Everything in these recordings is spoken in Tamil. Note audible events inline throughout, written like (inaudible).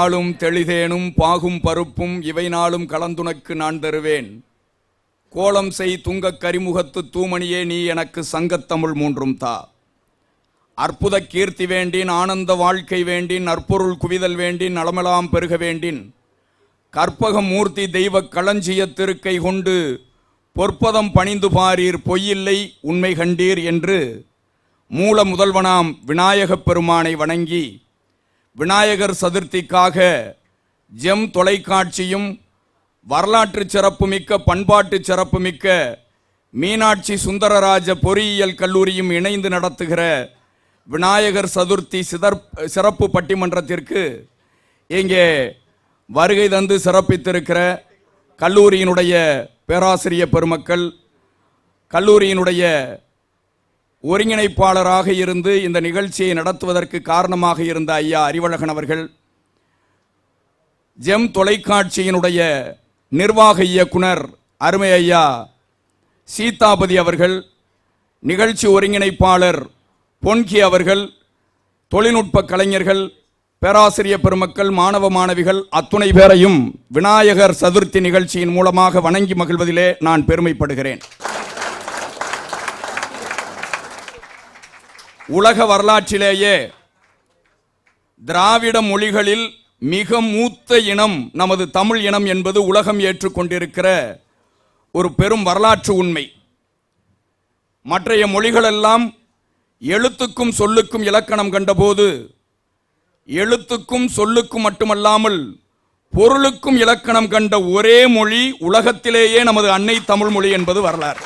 பாலும் தெளிதேனும் பாகும் பருப்பும் இவை நாளும் கலந்துனக்கு நான் தருவேன். கோலம் செய் துங்கக் கரிமுகத்து தூமணியே நீ எனக்கு சங்கத்தமிழ் மூன்றும் தா. அற்புத கீர்த்தி வேண்டின் ஆனந்த வாழ்க்கை வேண்டின் நற்பொருள் குவிதல் வேண்டின் நலமெலாம் பெருக வேண்டின். கற்பக மூர்த்தி தெய்வ களஞ்சியத்திருக்கை கொண்டு பொற்பதம் பணிந்து பாரீர் பொய்யில்லை உண்மை கண்டீர் என்று மூல முதல்வனாம் விநாயகப் பெருமானை வணங்கி விநாயகர் சதுர்த்திக்காக ஜெம் தொலைக்காட்சியும் வரலாற்று சிறப்புமிக்க பண்பாட்டு சிறப்புமிக்க மீனாட்சி சுந்தரராஜ பொறியியல் கல்லூரியும் இணைந்து நடத்துகிற விநாயகர் சதுர்த்தி சிதற் சிறப்பு பட்டிமன்றத்திற்கு இங்கே வருகை தந்து சிறப்பித்திருக்கிற கல்லூரியினுடைய பேராசிரியர் பெருமக்கள் கல்லூரியினுடைய ஒருங்கிணைப்பாளராக இருந்து இந்த நிகழ்ச்சியை நடத்துவதற்கு காரணமாக இருந்த ஐயா அறிவழகன் அவர்கள் ஜெம் தொலைக்காட்சியினுடைய நிர்வாக இயக்குனர் அருமை ஐயா சீதாபதி அவர்கள் நிகழ்ச்சி ஒருங்கிணைப்பாளர் பொன்கி அவர்கள் தொழில்நுட்ப கலைஞர்கள் பேராசிரியர் பெருமக்கள் மாணவ மாணவிகள் அத்துணை பேரையும் விநாயகர் சதுர்த்தி நிகழ்ச்சியின் மூலமாக வணங்கி மகிழ்வதிலே நான் பெருமைப்படுகிறேன். உலக வரலாற்றிலேயே திராவிட மொழிகளில் மிக மூத்த இனம் நமது தமிழ் இனம் என்பது உலகம் ஏற்றுக்கொண்டிருக்கிற ஒரு பெரும் வரலாற்று உண்மை. மற்றைய மொழிகளெல்லாம் எழுத்துக்கும் சொல்லுக்கும் இலக்கணம் கண்டபோது எழுத்துக்கும் சொல்லுக்கும் மட்டுமல்லாமல் பொருளுக்கும் இலக்கணம் கண்ட ஒரே மொழி உலகத்திலேயே நமது அன்னை தமிழ் மொழி என்பது வரலாறு.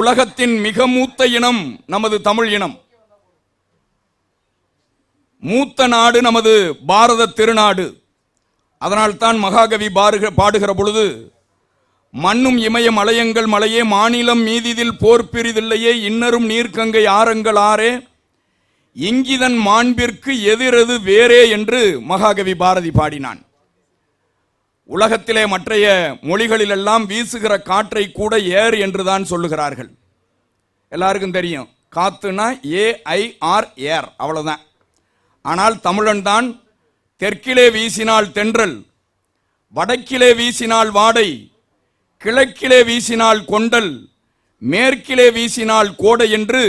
உலகத்தின் மிக மூத்த இனம் நமது தமிழ் இனம். மூத்த நாடு நமது பாரத திருநாடு. அதனால்தான் மகாகவி பாருக பாடுகிற பொழுது மண்ணும் இமய மலையங்கள் மலையே மாநிலம் மீதிதில் போர் பிரிதில்லையே இன்னரும் நீர்க்கங்கை ஆரங்கள் ஆரே இங்கிதன் மாண்பிற்கு எதிரது வேறே என்று மகாகவி பாரதி பாடினான். உலகத்திலே மற்றைய மொழிகளிலெல்லாம் வீசுகிற காற்றை கூட ஏர் என்றுதான் சொல்லுகிறார்கள். எல்லாருக்கும் தெரியும். காத்துனா ஏஐஆர் ஏர் அவ்வளோதான் ஆனால் தமிழன் தான் தெற்கிலே வீசினால் தென்றல் வடக்கிலே வீசினால் வாடை கிழக்கிலே வீசினால் கொண்டல் மேற்கிலே வீசினால் கோடை என்று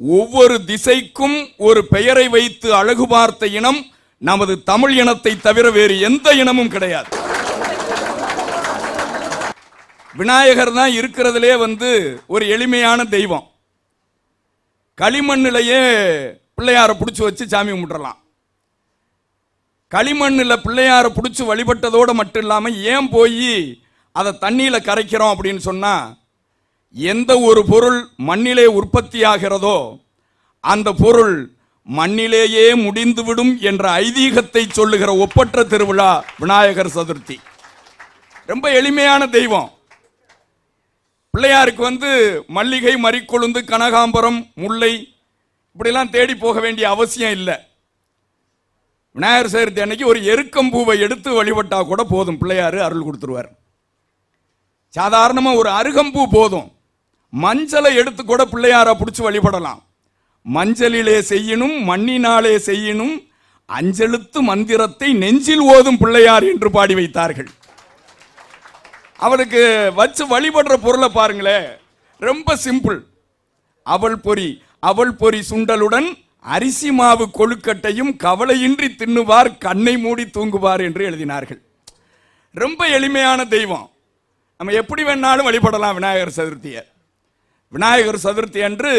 ஒவ்வொரு திசைக்கும் ஒரு பெயரை வைத்து அழகு பார்த்த இனம் நமது தமிழ் இனத்தை தவிர வேறு எந்த இனமும் கிடையாது. விநாயகர் தான் இருக்கிறதுலே வந்து ஒரு எளிமையான தெய்வம். களிமண்ணிலேயே பிள்ளையாரை பிடிச்சி வச்சு சாமி கும்பிட்றலாம் களிமண்ணில் பிள்ளையாரை பிடிச்சி வழிபட்டதோடு மட்டும் இல்லாமல் ஏன் போய் அதை தண்ணியில் கரைக்கிறோம் அப்படின்னு சொன்னால் எந்த ஒரு பொருள் மண்ணிலே உற்பத்தியாகிறதோ அந்த பொருள் மண்ணிலேயே முடிந்துவிடும் என்ற ஐதீகத்தை சொல்லுகிற ஒப்பற்ற திருவிழா விநாயகர் சதுர்த்தி. ரொம்ப எளிமையான தெய்வம். பிள்ளையாருக்கு வந்து மல்லிகை மறிக்கொழுந்து கனகாம்பரம் முல்லை இப்படிலாம் தேடி போக வேண்டிய அவசியம் இல்லை. விநாயகர் சதுர்த்தி அன்னைக்கு ஒரு எருக்கம்பூவை எடுத்து வழிபட்டால் கூட போதும். பிள்ளையார் அருள் கொடுத்துருவார். சாதாரணமாக ஒரு அருகம்பூ போதும். மஞ்சளை எடுத்து கூட பிள்ளையாரை பிடிச்சி வழிபடலாம். மஞ்சளிலே செய்யணும் மண்ணினாலே செய்யணும் அஞ்செழுத்து மந்திரத்தை நெஞ்சில் ஓதும் பிள்ளையார் என்று பாடி வைத்தார்கள். அவனுக்கு வச்சு வழிபடுற பொருளை பாருங்களேன் ரொம்ப சிம்பிள் அவள் பொறி அவள் பொறி சுண்டலுடன் அரிசி மாவு கொழுக்கட்டையும் கவலையின்றி தின்னுவார் கண்ணை மூடி தூங்குவார் என்று எழுதினார்கள். ரொம்ப எளிமையான தெய்வம். நம்ம எப்படி வேணாலும் வழிபடலாம் விநாயகர் சதுர்த்தியை. விநாயகர் சதுர்த்தி அன்று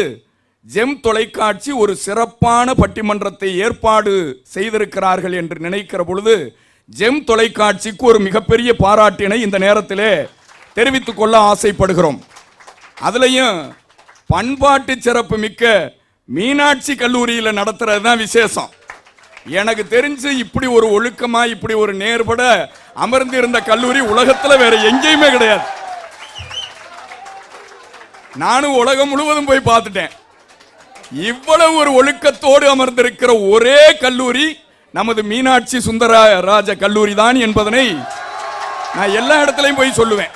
ஜெம் தொலைக்காட்சி ஒரு சிறப்பான பட்டிமன்றத்தை ஏற்பாடு செய்திருக்கிறார்கள் என்று நினைக்கிற பொழுது ஜெம் தொலைக்காட்சிக்கு ஒரு மிகப்பெரிய பாராட்டினை இந்த நேரத்திலே தெரிவித்துக் கொள்ள ஆசைப்படுகிறோம். அதுலேயும் பண்பாட்டு சிறப்பு மிக்க மீனாட்சி கல்லூரியில் நடத்துறது தான் விசேஷம். எனக்கு தெரிஞ்சு இப்படி ஒரு ஒழுக்கமா இப்படி ஒரு நேர்பட அமர்ந்து இருந்த கல்லூரி உலகத்தில் வேற எங்கேயுமே கிடையாது. நானும் உலகம் முழுவதும் போய் பார்த்துட்டேன். இவ்வளவு ஒரு ஒழுக்கத்தோடு அமர்ந்திருக்கிற ஒரே கல்லூரி நமது மீனாட்சி சுந்தர ராஜ கல்லூரி தான் என்பதனை நான் எல்லா இடத்துலையும் போய் சொல்லுவேன்.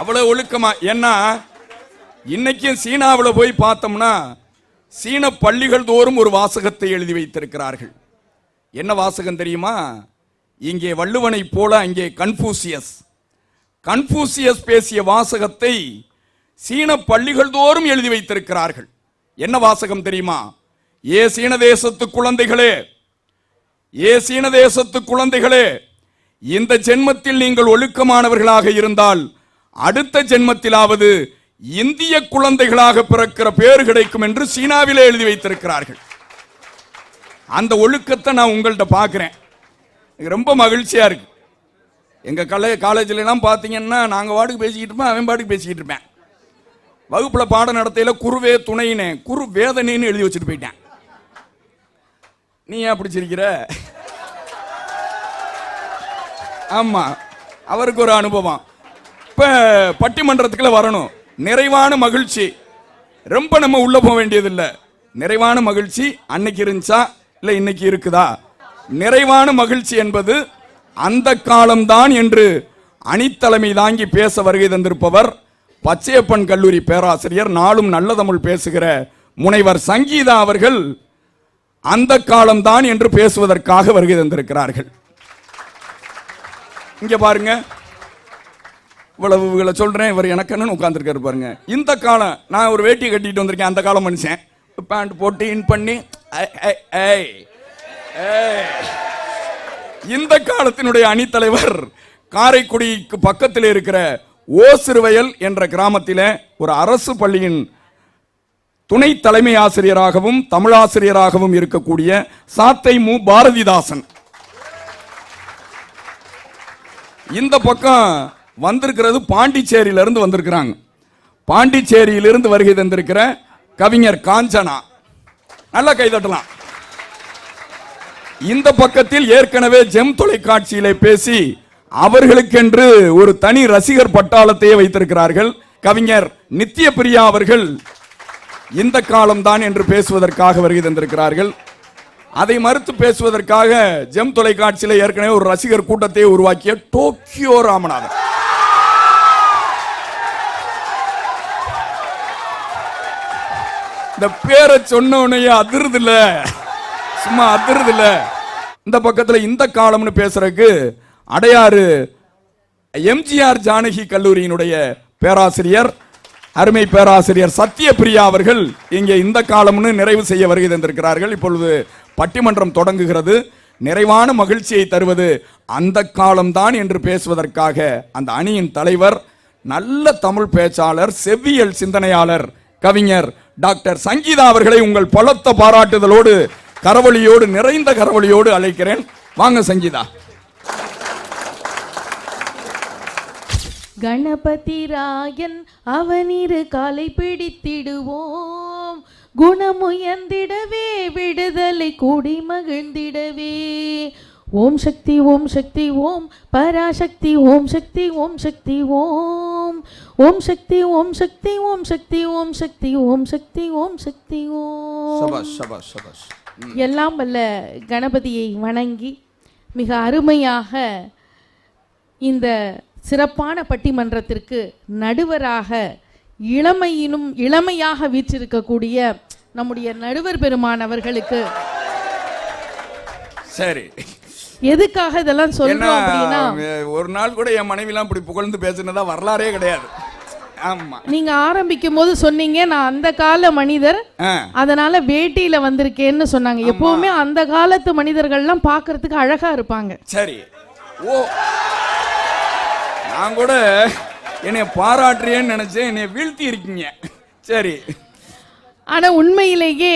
அவ்வளோ ஒழுக்கமா. ஏன்னா இன்னைக்கும் சீனாவில் போய் பார்த்தோம்னா சீன பள்ளிகள் தோறும் ஒரு வாசகத்தை எழுதி வைத்திருக்கிறார்கள். என்ன வாசகம் தெரியுமா? இங்கே வள்ளுவனை போல அங்கே கன்ஃபூசியஸ் கன்ஃபூசியஸ் பேசிய வாசகத்தை சீன பள்ளிகள் தோறும் எழுதி வைத்திருக்கிறார்கள். என்ன வாசகம் தெரியுமா? ஏ சீன தேசத்து குழந்தைகளே ஏ சீன தேசத்து குழந்தைகளே இந்த ஜென்மத்தில் நீங்கள் ஒழுக்கமானவர்களாக இருந்தால் அடுத்த ஜென்மத்திலாவது இந்திய குழந்தைகளாக பிறக்கிற பேர் கிடைக்கும் என்று சீனாவிலே எழுதி வைத்திருக்கிறார்கள். அந்த ஒழுக்கத்தை நான் உங்கள்கிட்ட பார்க்குறேன். ரொம்ப மகிழ்ச்சியாக இருக்கு. எங்கள் கலை காலேஜிலலாம் பார்த்தீங்கன்னா நாங்கள் பாட்டுக்கு பேசிக்கிட்டு இருப்பேன் அவன் பாட்டுக்கு பேசிக்கிட்டு இருப்பேன். வகுப்பில் பாடம் நடத்தையில் குருவே துணையினே குரு வேதனைன்னு எழுதி வச்சுட்டு போயிட்டேன். நீ ஏன் பிடிச்சிருக்கிற ஆமா அவருக்கு ஒரு அனுபவம். இப்ப பட்டிமன்றத்துக்குள்ள வரணும். நிறைவான மகிழ்ச்சி. ரொம்ப நம்ம உள்ள போக வேண்டியதில்லை. நிறைவான மகிழ்ச்சி அன்னைக்கு இருந்துச்சா? இல்ல இன்னைக்கு இருக்குதா? நிறைவான மகிழ்ச்சி என்பது அந்த காலம்தான் என்று அணித்தலைமை தாங்கி பேச வருகை தந்திருப்பவர் பச்சையப்பன் கல்லூரி பேராசிரியர் நாளும் நல்ல தமிழ் பேசுகிற முனைவர் சங்கீதா அவர்கள் அந்த காலம்தான் என்று பேசுவதற்காக வருகை தந்திருக்கிறார்கள். இங்க பாருங்க. இவ்வளவு இவங்களை சொல்றேன் இவர் எனக்குன்னு உட்காந்துருக்காரு பாருங்க. இந்த காலம் நான் ஒரு வேட்டியை கட்டிட்டு வந்திருக்கேன் அந்த காலம் மனுஷன். பேண்ட் போட்டு இன் பண்ணி ஏய். இந்த காலத்தினுடைய அணித்தலைவர் காரைக்குடிக்கு பக்கத்தில் இருக்கிற ஓசிறுவயல் என்ற கிராமத்தில் ஒரு அரசு பள்ளியின் துணை தலைமை ஆசிரியராகவும் தமிழாசிரியராகவும் இருக்கக்கூடிய சாத்தை மு. பாரதிதாசன். இந்த பக்கம் வந்திருக்கிறது பாண்டிச்சேரியில இருந்து வந்திருக்கிறாங்க. பாண்டிச்சேரியிலிருந்து வருகை தந்திருக்கிற கவிஞர் காஞ்சனா. நல்லா கைதட்டலாம் இந்த பக்கத்தில் ஏற்கனவே ஜெம் தொலைக்காட்சியிலே பேசி அவர்களுக்கென்று ஒரு தனி ரசிகர் பட்டாளத்தையே வைத்திருக்கிறார்கள் கவிஞர் நித்யபிரியா அவர்கள். இந்த காலம்தான் என்று பேசுவதற்காக வருகை தந்திருக்கிறார்கள். அதை மறுத்து பேசுவதற்காக ஜெம் தொலைக்காட்சியில் ஏற்கனவே ஒரு ரசிகர் கூட்டத்தை உருவாக்கிய டோக்கியோ ராமநாதன். இந்த பேரை சொன்ன உடனே அதிருது இல்ல சும்மா அதிருது இந்த பக்கத்துல இந்த காலம்னு பேசுறதுக்கு அடையாறு எம்ஜிஆர் ஜானகி கல்லூரியினுடைய பேராசிரியர் அருமை பேராசிரியர் சத்யபிரியா அவர்கள் இங்கே இந்த காலம்னு நிறைவு செய்ய வருகை தந்திருக்கிறார்கள். இப்பொழுது பட்டிமன்றம் தொடங்குகிறது. நிறைவான மகிழ்ச்சியை தருவது அந்த காலம்தான் என்று பேசுவதற்காக அந்த அணியின் தலைவர் நல்ல தமிழ் பேச்சாளர் செவ்வியல் சிந்தனையாளர் கவிஞர் டாக்டர் சங்கீதா அவர்களை உங்கள் பலத்த பாராட்டுதலோடு கரவொலியோடு நிறைந்த கரவொலியோடு அழைக்கிறேன். வாங்க சங்கீதா. கணபதி ராயன் அவனிரு காலை பிடித்திடுவோம் குணமுயர்ந்திடவே விடுதலை கூடி மகிழ்ந்திடவே ஓம் சக்தி ஓம் சக்தி ஓம் பராசக்தி ஓம் சக்தி ஓம் சக்தி ஓம் ஓம் சக்தி ஓம் சக்தி ஓம் சக்தி ஓம் சக்தி ஓம் சக்தி ஓம் சக்தி ஓம் எல்லாம் வல்ல கணபதியை வணங்கி மிக அருமையாக இந்த சிறப்பான பட்டிமன்றத்திற்கு நடுவராக இளமையினும் இளமையாக வீற்றிருக்கக்கூடிய நம்முடைய நடுவர் பெருமான் அவர்களுக்கு சரி. எதுக்காக இதெல்லாம் சொல்றோம் அப்படின்னா? ஒரு நாள் கூட என் மனைவிலாம் இப்படி புகழ்ந்து பேசுனதா வரலாறே கிடையாது. ஆமா. நீங்க ஆரம்பிக்கும் போது சொன்னீங்க நான் அந்த கால மனிதர் அதனால வேட்டியில வந்திருக்கேன்னு சொன்னாங்க. எப்பவுமே அந்த காலத்து மனிதர்கள்லாம் பார்க்கிறதுக்கு அழகா இருப்பாங்க. சரி. ஓ. நான் கூட என்னை பாராட்டுறியேன்னு நினைச்சேன். என்னை வீழ்த்தி இருக்கீங்க. சரி. ஆனா உண்மையிலேயே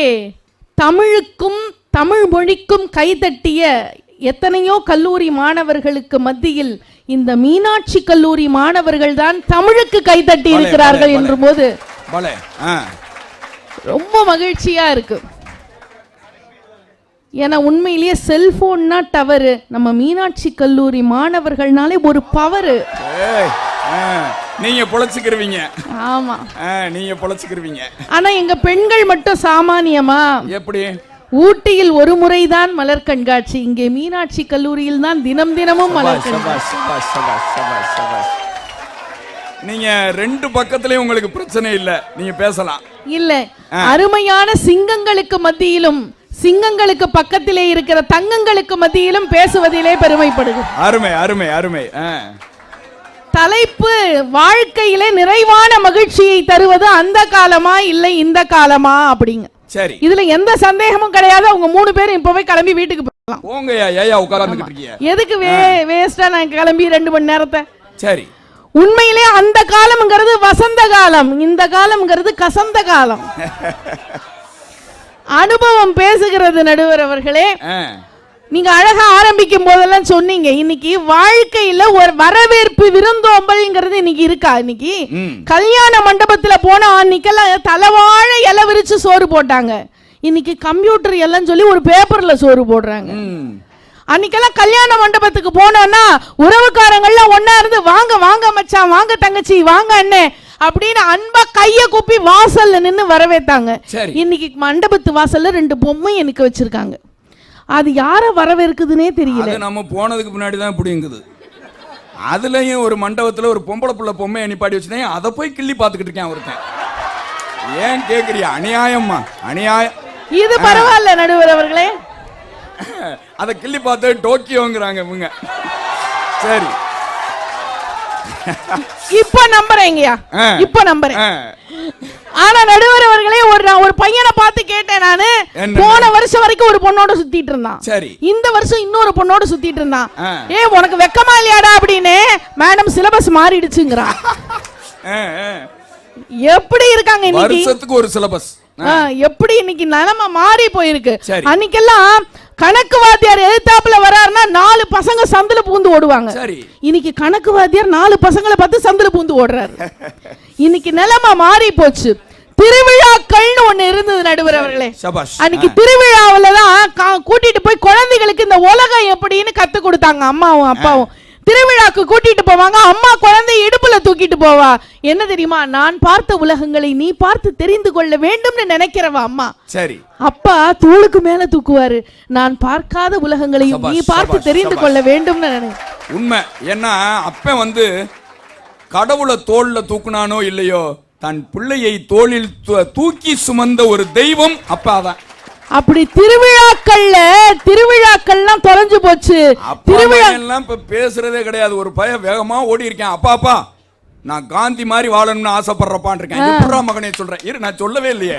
தமிழுக்கும் தமிழ் மொழிக்கும் கைதட்டிய எத்தனையோ கல்லூரி மாணவர்களுக்கு மத்தியில் இந்த மீனாட்சி கல்லூரி மாணவர்கள் தான் தமிழுக்கு கைதட்டி இருக்கிறார்கள் என்ற போது ரொம்ப மகிழ்ச்சியா இருக்கு. ஏன்னா உண்மையிலேயே செல்போன்னா டவரு. நம்ம மீனாட்சி கல்லூரி மாணவர்கள்னாலே ஒரு பவரு. நீங்க பொழைச்சுக்கிருவீங்க. ஆமா. நீங்க பொழைச்சுக்கிருவீங்க. ஆனா எங்க பெண்கள் மட்டும் சாமானியமா? எப்படி? ஊட்டியில் ஒரு முறைதான் மலர் கண்காட்சி. இங்கே மீனாட்சி கல்லூரியில் தான் தினம் தினமும் மலர் கண்காட்சி. நீங்க ரெண்டு பக்கத்துலயும் உங்களுக்கு பிரச்சனை இல்ல. நீங்க பேசலாம். இல்ல. அருமையான சிங்கங்களுக்கு மத்தியிலும் சிங்கங்களுக்கு பக்கத்திலே இருக்கிற தங்கங்களுக்கு மத்தியிலும் பேசுவதிலே பெருமைப்படுகிறேன் அருமை அருமை அருமை. தலைப்பு வாழ்க்கையிலே நிறைவான மகிழ்ச்சியை தருவது அந்த காலமா இல்லை இந்த காலமா அப்படிங்க. சரி. இதுல எந்த சந்தேகமும் கிடையாது. அவங்க மூணு பேரும் இப்பவே கிளம்பி வீட்டுக்கு போகலாம் ஏயா இருக்கீங்க. எதுக்கு வே வேஸ்டா நான் கிளம்பி ரெண்டு மணி நேரத்தை? சரி. உண்மையிலே அந்த காலம்ங்கிறது வசந்த காலம். இந்த காலம்ங்கிறது கசந்த காலம். (laughs) அனுபவம் பேசுகிறது நடுவர் அவர்களே. நீங்க அழகா ஆரம்பிக்கும் போதெல்லாம் சொன்னீங்க இன்னைக்கு வாழ்க்கையில ஒரு வரவேற்பு விருந்தோம்பல்ங்கிறது இன்னைக்கு இருக்கா இன்னைக்கு. கல்யாண மண்டபத்துல போனா அன்னைக்கெல்லாம் தலைவாழ இலை விரிச்சு சோறு போட்டாங்க இன்னைக்கு கம்ப்யூட்டர் எல்லாம் சொல்லி ஒரு பேப்பர்ல சோறு போடுறாங்க. அன்னைக்கெல்லாம் கல்யாண மண்டபத்துக்கு போனோம்னா உறவுக்காரங்கள்லாம் ஒண்ணா இருந்து வாங்க வாங்க மச்சான் வாங்க தங்கச்சி வாங்க அண்ணே அப்படின்னு அன்பா கைய கூப்பி வாசல்ல நின்னு வரவேத்தாங்க. இன்னைக்கு மண்டபத்து வாசல்ல ரெண்டு பொம்மை எனக்கு வச்சிருக்காங்க. அது யார வரவேற்குதுன்னே தெரியல. நம்ம போனதுக்கு முன்னாடி தான் இப்படிங்குது அதுலயும் ஒரு மண்டபத்துல ஒரு பொம்பளை புள்ள பொம்மையை நிப்பாட்டி வச்சுட்டேன் அதை போய் கிள்ளி பார்த்துக்கிட்டு இருக்கேன் ஒருத்தன் ஏன் கேக்குறியா? அநியாயம்மா. அநியாயம் இது பரவாயில்ல நடுவர் அவர்களே. அதை கிள்ளி பார்த்து டோக்கியோங்கிறாங்க இவங்க. சரி. இப்ப நம்புறேங்கய்யா. இப்ப நம்புறேன். ஆனா நடுவர் அவர்களே ஒரு நான் ஒரு பையனை பார்த்து கேட்டேன் நானு? போன வருஷம் வரைக்கும் ஒரு பொண்ணோட சுத்திட்டு இருந்தான் சரி இந்த வருஷம் இன்னொரு பொண்ணோட சுத்திட்டு இருந்தான். ஏ உனக்கு வெக்கமா இல்லையாடா அப்படின்னு மேடம் சிலபஸ் ஆ. எப்படி இருக்காங்க இன்னைக்கு வருஷத்துக்கு ஒரு சிலபஸ் எப்படி இன்னைக்கு நிலைமை மாறி போயிருக்கு. அன்னைக்கெல்லாம் கணக்கு வாத்தியார் எதிர்த்தாப்புல வராருன்னா நாலு பசங்க சந்துல பூந்து ஓடுவாங்க. இன்னைக்கு கணக்கு வாத்தியார் நாலு பசங்களை பார்த்து சந்துல பூந்து ஓடுறாரு. (laughs) இன்னைக்கு நிலைமை மாறி போச்சு. திருவிழாக்கள்னு ஒண்ணு இருந்தது நடுவர் அவர்களே. அன்னைக்கு திருவிழாவுல தான் கூட்டிட்டு போய் குழந்தைகளுக்கு இந்த உலகம் எப்படின்னு கத்து கொடுத்தாங்க. அம்மாவும் அப்பாவும். திருவிழாக்கு கூட்டிட்டு போவாங்க. அம்மா குழந்தை இடுப்புல தூக்கிட்டு போவா. என்ன தெரியுமா? நான் பார்த்த உலகங்களை நீ பார்த்து தெரிந்து கொள்ள வேண்டும்னு நினைக்கிறவ அம்மா. சரி. அப்பா தோளுக்கு மேல தூக்குவாரு. நான் பார்க்காத உலகங்களையும் நீ பார்த்து தெரிந்து. கொள்ள வேண்டும்னு நினை உண்மை. ஏன்னா அப்பன் வந்து கடவுளை தோல்ல தூக்குனானோ இல்லையோ தன் பிள்ளையை தோளில் தூக்கி சுமந்த ஒரு தெய்வம் அப்பாதான் அப்படி திருவிழாக்கள்ல திருவிழாக்கள்லாம் தொலைஞ்சு போச்சு. திருவிழா எல்லாம் இப்ப பேசுறதே கிடையாது. ஒரு பையன் வேகமா ஓடி இருக்கேன் அப்பா அப்பா நான் காந்தி மாதிரி வாழணும்னு ஆசைப்படுறப்பான் இருக்கேன் எப்படா மகனே சொல்றேன்? இரு நான் சொல்லவே இல்லையே.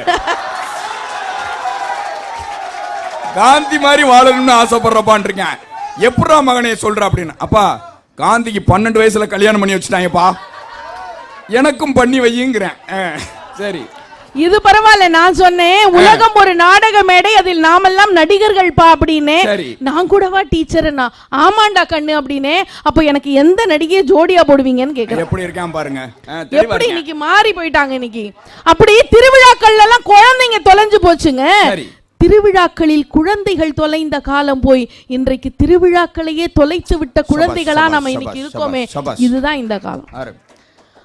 காந்தி மாதிரி வாழணும்னு ஆசைப்படுறப்பான் இருக்கேன் எப்படா மகனே சொல்ற அப்படின்னு. அப்பா காந்திக்கு பன்னெண்டு வயசுல கல்யாணம் பண்ணி வச்சுட்டாங்கப்பா. எனக்கும் பண்ணி வையுங்கிறேன். சரி. இது பரவாயில்ல நான் சொன்னேன். உலகம் ஒரு நாடக மேடை அதில் நாமெல்லாம் நடிகர்கள் பா அப்படின்னு. நான் கூடவா டீச்சர் நான் ஆமாண்டா கண்ணு அப்படின்னு. அப்ப எனக்கு எந்த நடிகையை ஜோடியா போடுவீங்கன்னு கேக்குறேன். எப்படி இருக்கான் பாருங்க. எப்படி. இன்னைக்கு மாறி போயிட்டாங்க இன்னைக்கு? அப்படி திருவிழாக்கள்ல எல்லாம் குழந்தைங்க தொலைஞ்சு போச்சுங்க. திருவிழாக்களில் குழந்தைகள் தொலைந்த காலம் போய் இன்றைக்கு திருவிழாக்களையே தொலைத்து விட்ட குழந்தைகளா நம்ம இன்னைக்கு இருக்கோமே. இதுதான் இந்த காலம்.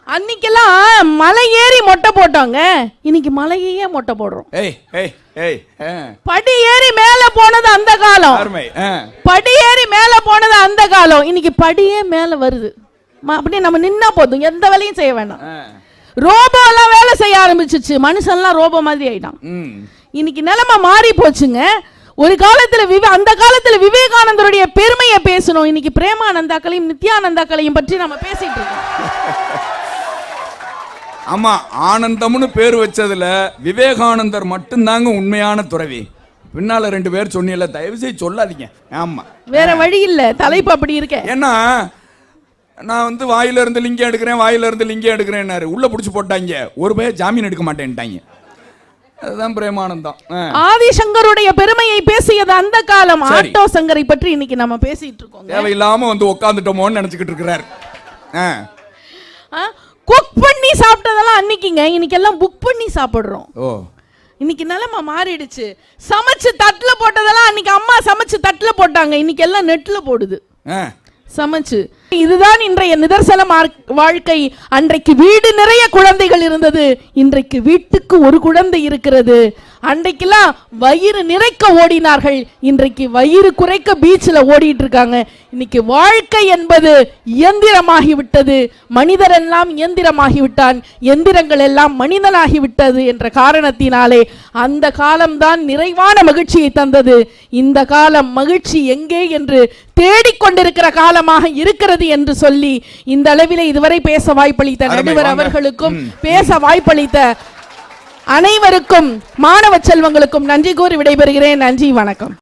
அன்னைக்கெல்லாம் மலை ஏறி மொட்டை போட்டோங்க. இன்னைக்கு மலையையே மொட்டை போடுறோம். ஏய் ஏய் ஏய். ஆ, படி ஏறி மேல போனது அந்த காலம். படி ஏறி மேல போனது அந்த காலம். இன்னைக்கு படியே மேல வருது. அப்படியே நம்ம நின்னா போதும். எந்த வேலையும் செய்ய வேண்டாம். ரோபோ எல்லாம் வேலை செய்ய ஆரம்பிச்சிச்சு. மனுஷன்லாம் ரோபோ மாதிரி ஆயிட்டான். ம். இன்னைக்கு நிலைமை மாறி போச்சுங்க. ஒரு காலத்துல விவே அந்த காலத்துல விவேகானந்தருடைய பெருமையை பேசணும். இன்னைக்கு பிரேமானந்தாக்களையும் நித்யானந்தாக்களையும் பற்றி நம்ம பேசிட்டு இருக்கோம். (laughs) ஆமா ஆனந்தம்னு பேர் வச்சதுல விவேகானந்தர் மட்டும்தாங்க உண்மையான துறவி. பின்னால ரெண்டு பேர் சொன்னீங்கல்ல தயவு செய்து சொல்லாதீங்க. ஆமா. வேற வழி இல்ல தலைப்பு அப்படி இருக்க. ஏன்னா நான் வந்து வாயில இருந்து லிங்கம் எடுக்கிறேன் வாயில இருந்து லிங்கம் எடுக்கிறேன்னாரு. உள்ள புடிச்சு போட்டாங்க. ஒரு பையன் ஜாமீன் எடுக்க மாட்டேன்ட்டாங்க. அதுதான் பிரேமானந்தம். ஆதிசங்கருடைய பெருமையை பேசியது அந்த காலம். ஆட்டோ சங்கரை பற்றி இன்னைக்கு நம்ம பேசிட்டு இருக்கோங்க. தேவையில்லாம வந்து உட்காந்துட்டோமோன்னு நினைச்சுக்கிட்டு இருக்கிறார். குக் பண்ணி சாப்பிட்டதெல்லாம் அன்னைக்குங்க. இன்னைக்கு எல்லாம் புக் பண்ணி சாப்பிடுறோம். ஓ. இன்னைக்கு நிலைமை மாறிடுச்சு. சமைச்சு தட்டுல போட்டதெல்லாம் அன்னைக்கு அம்மா சமைச்சு தட்டுல போட்டாங்க. இன்னைக்கு எல்லாம் நெட்ல போடுது. சமைச்சு. இதுதான் இன்றைய நிதர்சன வாழ்க்கை. அன்றைக்கு வீடு நிறைய குழந்தைகள் இருந்தது. இன்றைக்கு வீட்டுக்கு ஒரு குழந்தை இருக்கிறது. அன்றைக்கெல்லாம் வயிறு நிறைக்க ஓடினார்கள். இன்றைக்கு வயிறு குறைக்க பீச்சில் ஓடிட்டு இருக்காங்க இன்னைக்கு வாழ்க்கை என்பது இயந்திரமாகி விட்டது மனிதரெல்லாம் இயந்திரமாகி விட்டான் எந்திரங்கள் எல்லாம் மனிதனாகி விட்டது என்ற காரணத்தினாலே அந்த காலம்தான் நிறைவான மகிழ்ச்சியை தந்தது. இந்த காலம் மகிழ்ச்சி எங்கே என்று தேடிக்கொண்டிருக்கிற காலமாக இருக்கிறது என்று சொல்லி இந்த அளவிலே இதுவரை பேச வாய்ப்பளித்த நடுவர். அவர்களுக்கும் பேச வாய்ப்பளித்த அனைவருக்கும் மாணவ செல்வங்களுக்கும் நன்றி கூறி விடைபெறுகிறேன். நன்றி வணக்கம்.